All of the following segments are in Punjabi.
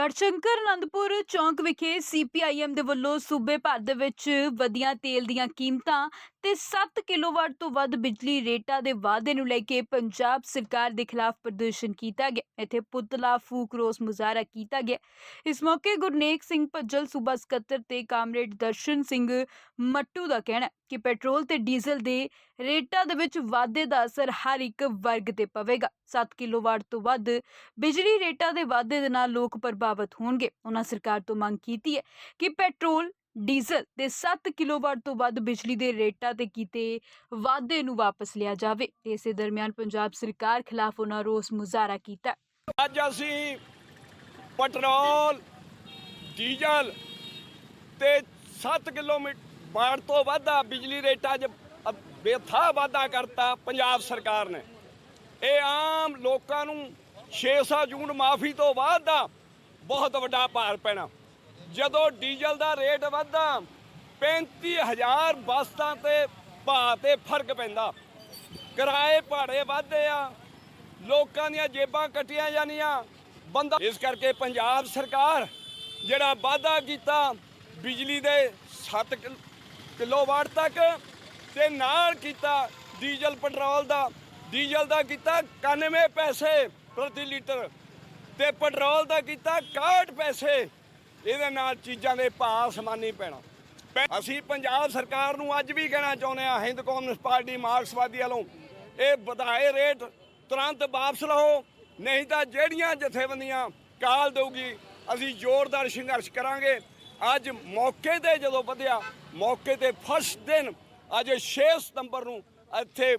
ਗੜਸ਼ੰਕਰ ਅਨੰਦਪੁਰ ਚੌਂਕ ਵਿਖੇ ਸੀਪੀਆਈਐਮ ਦੇ ਵੱਲੋਂ ਸੂਬੇ ਭਰ ਦੇ ਵਿੱਚ ਵਧੀਆਂ ਤੇਲ ਦੀਆਂ ਕੀਮਤਾਂ ਤੇ 7 ਕਿਲੋਵਾਟ ਤੋਂ ਵੱਧ ਬਿਜਲੀ ਰੇਟਾਂ ਦੇ ਵਾਅਦੇ ਨੂੰ ਲੈ ਕੇ ਪੰਜਾਬ ਸਰਕਾਰ ਦੇ ਖਿਲਾਫ ਪ੍ਰਦਰਸ਼ਨ ਕੀਤਾ ਗਿਆ। ਇੱਥੇ ਪੁਤਲਾ ਫੂਕ ਰੋਸ ਮੁਜ਼ਾਹਰਾ ਕੀਤਾ ਗਿਆ। ਇਸ ਮੌਕੇ ਗੁਰਨੇਕ ਸਿੰਘ ਭੱਜਲ, ਸੂਬਾ ਸਕੱਤਰ ਤੇ ਕਾਮਰੇਡ ਦਰਸ਼ਨ ਸਿੰਘ ਮੱਟੂ ਦਾ ਕਹਿਣਾ ਕਿ ਪੈਟਰੋਲ ਤੇ ਡੀਜ਼ਲ ਦੇ ਰੇਟਾਂ ਦੇ ਵਿੱਚ ਵਾਧੇ ਦਾ ਅਸਰ ਹਰ ਇੱਕ ਵਰਗ ਤੇ ਪਵੇਗਾ। 7 ਕਿਲੋਵਾਟ ਤੋਂ ਵੱਧ ਬਿਜਲੀ ਰੇਟਾਂ ਦੇ ਵਾਧੇ ਦੇ ਨਾਲ ਲੋਕ ਪ੍ਰਭਾਵਿਤ ਹੋਣਗੇ। ਉਹਨਾਂ ਸਰਕਾਰ ਤੋਂ ਮੰਗ ਕੀਤੀ ਹੈ ਕਿ ਪੈਟਰੋਲ, ਡੀਜ਼ਲ ਦੇ 7 ਕਿਲੋਵਾਟ ਤੋਂ ਵੱਧ ਬਿਜਲੀ ਦੇ ਰੇਟਾਂ ਤੇ ਕੀਤੇ ਵਾਧੇ ਨੂੰ ਵਾਪਸ ਲਿਆ ਜਾਵੇ। ਇਸੇ ਦਰਮਿਆਨ ਪੰਜਾਬ ਸਰਕਾਰ ਖਿਲਾਫ ਉਹਨਾਂ ਰੋਸ ਮੁਜ਼ਾਹਰਾ ਕੀਤਾ। ਅੱਜ ਅਸੀਂ ਪੈਟਰੋਲ, ਡੀਜ਼ਲ ਤੇ 7 ਕਿਲੋਮੀਟਰ ਬਾੜ ਤੋਂ ਵਾਧਾ ਬਿਜਲੀ ਰੇਟਾਂ 'ਚ ਬੇਥਾ ਵਾਧਾ ਕਰਤਾ ਪੰਜਾਬ ਸਰਕਾਰ ਨੇ। ਇਹ ਆਮ ਲੋਕਾਂ ਨੂੰ 600 ਜੂਨ ਮਾਫੀ ਤੋਂ ਬਾਅਦ ਦਾ ਬਹੁਤ ਵੱਡਾ ਭਾਰ ਪੈਣਾ। ਜਦੋਂ ਡੀਜ਼ਲ ਦਾ ਰੇਟ ਵਧਦਾ 35000 ਬਸਤਾਂ ਤੇ ਭਾਅ ਤੇ ਫ਼ਰਕ ਪੈਂਦਾ। ਕਿਰਾਏ ਭਾੜੇ ਵਧਦੇ ਆ, ਲੋਕਾਂ ਦੀਆਂ ਜੇਬਾਂ ਕੱਟੀਆਂ ਜਾਣੀਆਂ ਬੰਦਾ ਇਸ ਕਰਕੇ ਪੰਜਾਬ ਸਰਕਾਰ ਜਿਹੜਾ ਵਾਅਦਾ ਕੀਤਾ, ਬਿਜਲੀ ਦੇ 7 ਕਿਲੋਵਾਟ ਤੱਕ ਤੇ ਨਾਲ ਕੀਤਾ ਡੀਜ਼ਲ ਪੈਟਰੋਲ ਦਾ। ਡੀਜ਼ਲ ਦਾ ਕੀਤਾ 91 ਪੈਸੇ ਪ੍ਰਤੀ ਲੀਟਰ ਤੇ ਪੈਟਰੋਲ ਦਾ ਕੀਤਾ 61 ਪੈਸੇ। ਇਹਦੇ ਨਾਲ ਚੀਜ਼ਾਂ ਦੇ ਭਾਅ ਅਸਮਾਨੀ ਪੈਣਾ। ਪੈ- ਅਸੀਂ ਪੰਜਾਬ ਸਰਕਾਰ ਨੂੰ ਅੱਜ ਵੀ ਕਹਿਣਾ ਚਾਹੁੰਦੇ ਆ ਹਿੰਦ ਕਮਿਊਨਿਸਟ ਪਾਰਟੀ ਮਾਰਕਸਵਾਦੀ ਵੱਲੋਂ, ਇਹ ਵਧਾਏ ਰੇਟ ਤੁਰੰਤ ਵਾਪਸ ਲਓ, ਨਹੀਂ ਤਾਂ ਜਿਹੜੀਆਂ ਜਥੇਬੰਦੀਆਂ ਕਾਲ ਦੇਊਗੀ, ਅਸੀਂ ਜ਼ੋਰਦਾਰ ਸੰਘਰਸ਼ ਕਰਾਂਗੇ। ਅੱਜ ਮੌਕੇ ਤੇ ਜਦੋਂ ਵਧਿਆ, ਮੌਕੇ ਤੇ ਫਸਟ ਦਿਨ, ਅੱਜ 6 ਸਤੰਬਰ ਨੂੰ ਇੱਥੇ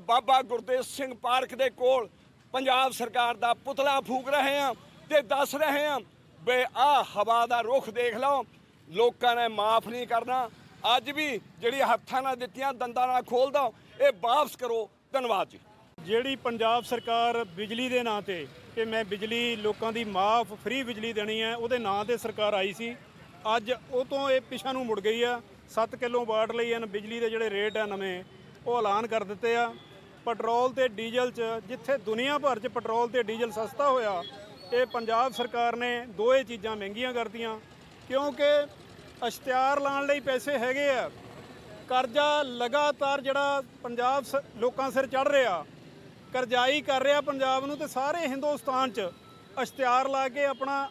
ਬਾਬਾ ਗੁਰਦੇਵ ਸਿੰਘ ਪਾਰਕ ਦੇ ਕੋਲ ਪੰਜਾਬ ਸਰਕਾਰ ਦਾ ਪੁਤਲਾ ਫੂਕ ਰਹੇ ਆ ਤੇ ਦੱਸ ਰਹੇ ਆ ਬਈ ਆ ਹਵਾ ਦਾ ਰੁਖ ਦੇਖ ਲਓ, ਲੋਕਾਂ ਨੇ ਮਾਫ ਨਹੀਂ ਕਰਨਾ। ਅੱਜ ਵੀ ਜਿਹੜੀ ਹੱਥਾਂ ਨਾਲ ਦਿੱਤੀਆਂ, ਦੰਦਾਂ ਨਾਲ ਖੋਲਦਾ, ਇਹ ਵਾਪਸ ਕਰੋ। ਧੰਨਵਾਦ ਜੀ। ਜਿਹੜੀ ਪੰਜਾਬ ਸਰਕਾਰ ਬਿਜਲੀ ਦੇ ਨਾਂ ਤੇ ਕਿ ਮੈਂ ਬਿਜਲੀ ਲੋਕਾਂ ਦੀ ਮਾਫ, ਫ੍ਰੀ ਬਿਜਲੀ ਦੇਣੀ ਹੈ, ਉਹਦੇ ਨਾਂ ਤੇ ਸਰਕਾਰ ਆਈ ਸੀ। ਅੱਜ ਉਹ ਤੋਂ ਇਹ ਪਿਛਾ ਨੂੰ ਮੁੜ ਗਈ ਆ। 7 ਕਿਲੋ ਵਾਟ ਲਈ ਹਨ, ਬਿਜਲੀ ਦੇ ਜਿਹੜੇ ਰੇਟ ਆ ਨਵੇਂ, ਉਹ ਐਲਾਨ ਕਰ ਦਿੱਤੇ ਆ। ਪੈਟਰੋਲ ਤੇ ਡੀਜ਼ਲ 'ਚ, ਜਿੱਥੇ ਦੁਨੀਆ ਭਰ 'ਚ ਪੈਟਰੋਲ ਤੇ ਡੀਜ਼ਲ ਸਸਤਾ ਹੋਇਆ, ਇਹ ਪੰਜਾਬ ਸਰਕਾਰ ਨੇ ਦੋਏ ਚੀਜ਼ਾਂ ਮਹਿੰਗੀਆਂ ਕਰਤੀਆਂ। ਕਿਉਂਕਿ ਇਸ਼ਤਿਹਾਰ ਲਾਉਣ ਲਈ ਪੈਸੇ ਹੈਗੇ ਆ, ਕਰਜ਼ਾ ਲਗਾਤਾਰ ਜਿਹੜਾ ਪੰਜਾਬ ਸ- ਲੋਕਾਂ ਸਿਰ ਚੜ ਰਿਹਾ, ਕਰਜ਼ਾਈ ਕਰ ਰਿਹਾ ਪੰਜਾਬ ਨੂੰ ਤੇ ਸਾਰੇ ਹਿੰਦੁਸਤਾਨ 'ਚ ਇਸ਼ਤਿਹਾਰ ਲਾ ਕੇ ਆਪਣਾ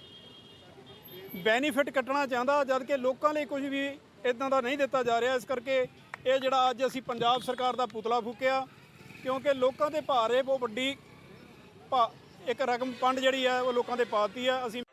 ਬੈਨੀਫਿਟ ਕੱਟਣਾ ਚਾਹੁੰਦਾ ਜਦ ਕਿ ਲੋਕਾਂ ਲਈ ਕੁਝ ਵੀ ਇਦਾਂ ਦਾ ਨਹੀਂ ਦਿੱਤਾ ਜਾ ਰਿਹਾ। ਇਸ ਕਰਕੇ ਇਹ ਜਿਹੜਾ ਅੱਜ ਅਸੀਂ ਪੰਜਾਬ ਸਰਕਾਰ ਦਾ ਪੁਤਲਾ ਫੂਕਿਆ, ਕਿਉਂਕਿ ਲੋਕਾਂ ਦੇ ਭਾਰ ਇਹ ਬਹੁਤ ਵੱਡੀ ਭਾ- ਇੱਕ ਰਕਮ ਪੰਡ ਜਿਹੜੀ ਹੈ, ਉਹ ਲੋਕਾਂ ਦੇ ਪਾਤੀ ਹੈ। ਅਸੀਂ